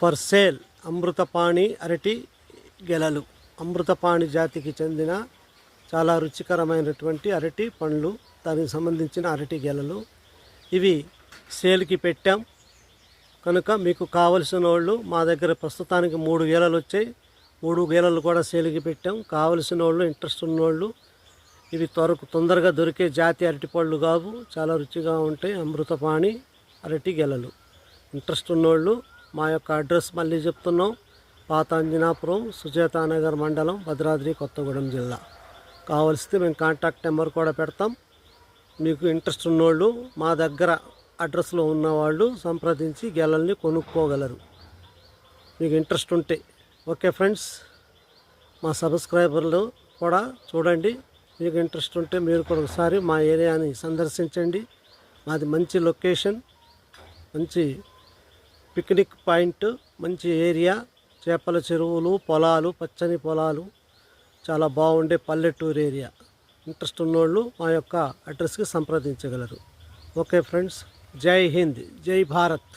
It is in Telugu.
ఫర్ సేల్ అమృతపాణి అరటి గెలలు. అమృతపాణి జాతికి చెందిన చాలా రుచికరమైనటువంటి అరటి పండ్లు దానికి సంబంధించిన అరటి గెలలు. ఇవి సేల్కి పెట్టాం. కనుక మీకు కావలసిన వాళ్ళు మా దగ్గర ప్రస్తుతానికి మూడు గేలలు వచ్చాయి. మూడు గేలలు కూడా సేల్కి పెట్టాం. కావలసిన వాళ్ళు ఇంట్రెస్ట్ ఉన్నవాళ్ళు ఇవి త్వరకు తొందరగా దొరికే జాతి అరటిపళ్ళు కావు. చాలా రుచిగా ఉంటాయి అమృతపాణి అరటి గెలలు. ఇంట్రెస్ట్ ఉన్నోళ్ళు మా యొక్క అడ్రస్ మళ్ళీ చెప్తున్నాం. పాత అంజనాపురం సుచేతానగర్ మండలం భద్రాద్రి కొత్తగూడెం జిల్లా. కావలిస్తే మేము కాంటాక్ట్ నెంబర్ కూడా పెడతాం. మీకు ఇంట్రెస్ట్ ఉన్నోళ్ళు మా దగ్గర అడ్రస్లో ఉన్నవాళ్ళు సంప్రదించి గెలల్ని కొనుక్కోగలరు. మీకు ఇంట్రెస్ట్ ఉంటే. ఓకే ఫ్రెండ్స్ మా సబ్స్క్రైబర్లు కూడా చూడండి. మీకు ఇంట్రెస్ట్ ఉంటే మీరు కూడా ఒకసారి మా ఏరియాని సందర్శించండి. మాది మంచి లొకేషన్ మంచి పిక్నిక్ పాయింట్ మంచి ఏరియా చేపల చెరువులు పొలాలు పచ్చని పొలాలు చాలా బాగుండే పల్లెటూరు ఏరియా. ఇంట్రెస్ట్ ఉన్నోళ్ళు మా యొక్క అడ్రస్కి సంప్రదించగలరు. ఓకే ఫ్రెండ్స్ జై హింద్ జై భారత్.